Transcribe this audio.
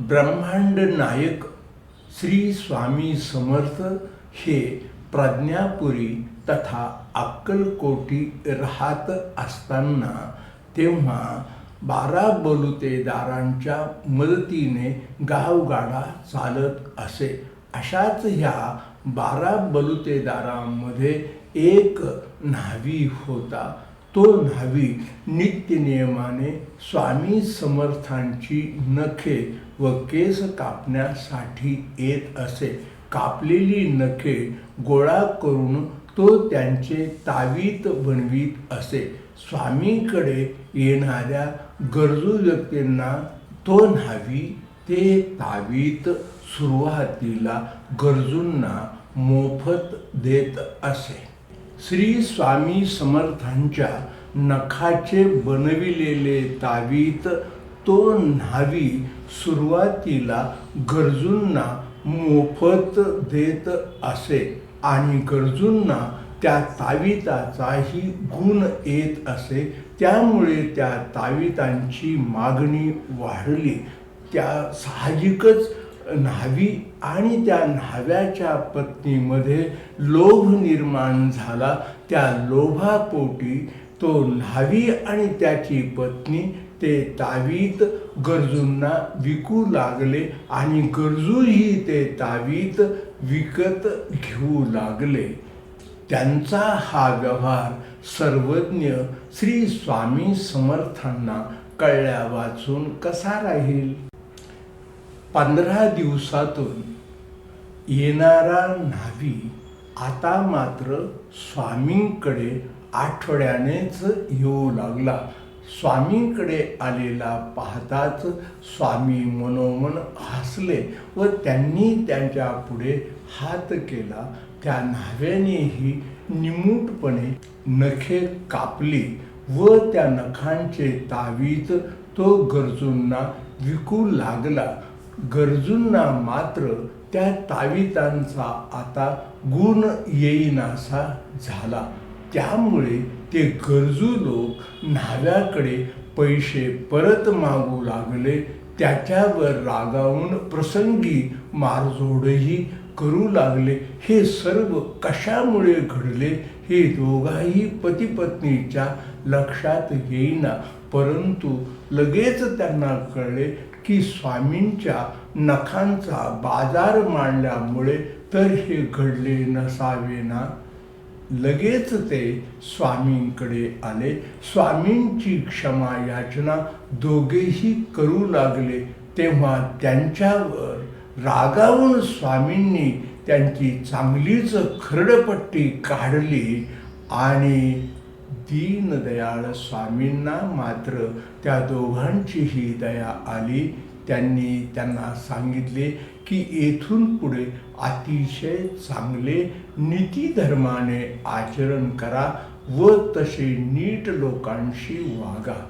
ब्रह्मांड नायक श्री स्वामी समर्थ हे प्रज्ञापुरी तथा अक्कलकोटी राहत असताना तेव्हा बारा बलुतेदारांच्या मदतीने गावगाडा चालत असे. अशाच ह्या बारा बलुतेदारांमध्ये एक न्हावी होता. तो न्हावी नित्यनियमाने स्वामी समर्थांची नखे व केस कापण्यासाठी येत असे. कापलेली नखे गोळा करून तो त्यांचे तावीत बनवीत असे. स्वामीकडे येणाऱ्या गरजू व्यक्तींना तो न्हावी ते तावीत सुरुवातीला गरजूंना मोफत देत असे. श्री स्वामी समर्थांच्या नखाचे बनविलेले तावीत तो न्हावी सुरुवातीला गरजूंना मोफत देत असे आणि गरजूंना त्या ताविताचाही गुण येत असे. त्यामुळे त्या तावितांची मागणी वाढली. त्या साहजिकच न्हावी आणि त्या न्हाव्याच्या पत्नीमध्ये लोभ निर्माण झाला. त्या लोभापोटी तो न्हावी आणि त्याची पत्नी ते तावीत गरजूंना विकू लागले आणि गरजूही ते तावीत विकत घेऊ लागले. त्यांचा हा व्यवहार सर्वज्ञ श्री स्वामी समर्थांना कळल्या वाचून कसा राहील? पंधरा दिवसातून येणारा न्हावी आता मात्र स्वामींकडे आठवड्यानेच येऊ लागला. स्वामींकडे आलेला पाहताच स्वामी मनोमन हसले व त्यांनी त्यांच्या पुढे हात केला. त्या न्हाव्यानेही निमूटपणे नखे कापली व त्या नखांचे तावीज तो गरजूंना विकू लागला. गरजूंना मात्र त्या तावितांचा आता गुण येईनासा झाला. त्यामुळे ते गरजू लोक न्हाव्याकडे पैसे परत मागू लागले. त्याच्यावर रागावून प्रसंगी मारझोडही करू लागले. हे सर्व कशामुळे घडले हे दोघाही पतीपत्नीच्या लक्षात येईना. परंतु लगेच त्यांना कळले की स्वामींच्या नखांचा बाजार मांडल्यामुळे तर हे घडले नसावे ना लगेच ते स्वामींकडे आले. स्वामींची क्षमा याचना दोघेही करू लागले. तेव्हा त्यांच्यावर रागावून स्वामींनी त्यांची चांगलीच खरडपट्टी काढली आणि दीनदयाळ स्वामींना मात्र त्या दोघांचीही दया आली. त्यांनी त्यांना सांगितले की येथून पुढे अतिशय चांगले नीतीधर्माने आचरण करा व तसे नीट लोकांशी वागा.